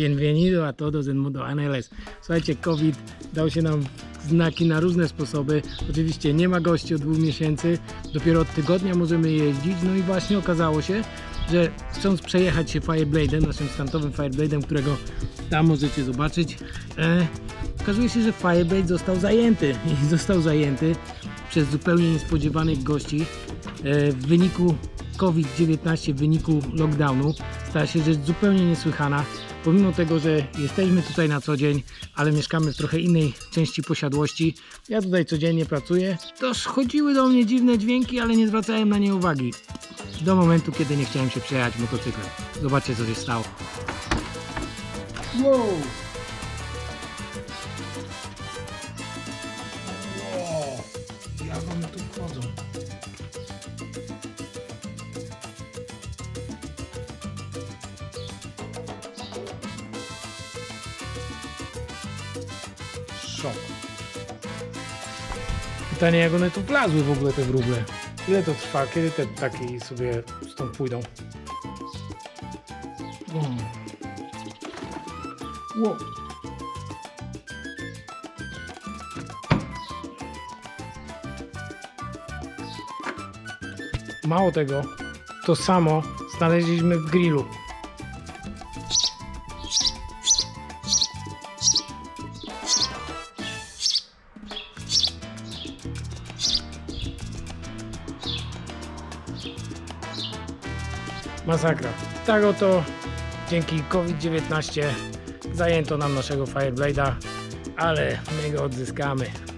Bienvenido a todos en Mundo Aneles. Słuchajcie, COVID dał się nam znaki na różne sposoby. Oczywiście nie ma gości od dwóch miesięcy, dopiero od tygodnia możemy jeździć. No i właśnie okazało się, że chcąc przejechać się Fireblade'em, naszym stantowym Fireblade'em, którego tam możecie zobaczyć, e, okazuje się, że Fireblade został zajęty i został zajęty przez zupełnie niespodziewanych gości. E, w wyniku COVID-19, w wyniku lockdownu stała się rzecz zupełnie niesłychana. Pomimo tego, że jesteśmy tutaj na co dzień, ale mieszkamy w trochę innej części posiadłości, ja tutaj codziennie pracuję, to chodziły do mnie dziwne dźwięki, ale nie zwracałem na nie uwagi. Do momentu, kiedy nie chciałem się przejechać motocyklem. Zobaczcie, co się stało. Wow! Szok. Pytanie, jak one tu wlazły w ogóle te wróble. Ile to trwa? Kiedy te ptaki sobie stąd pójdą? Mm. Wow. Mało tego, to samo znaleźliśmy w grillu. Masakra. Tak oto dzięki COVID-19 zajęto nam naszego Fireblade'a, ale my go odzyskamy.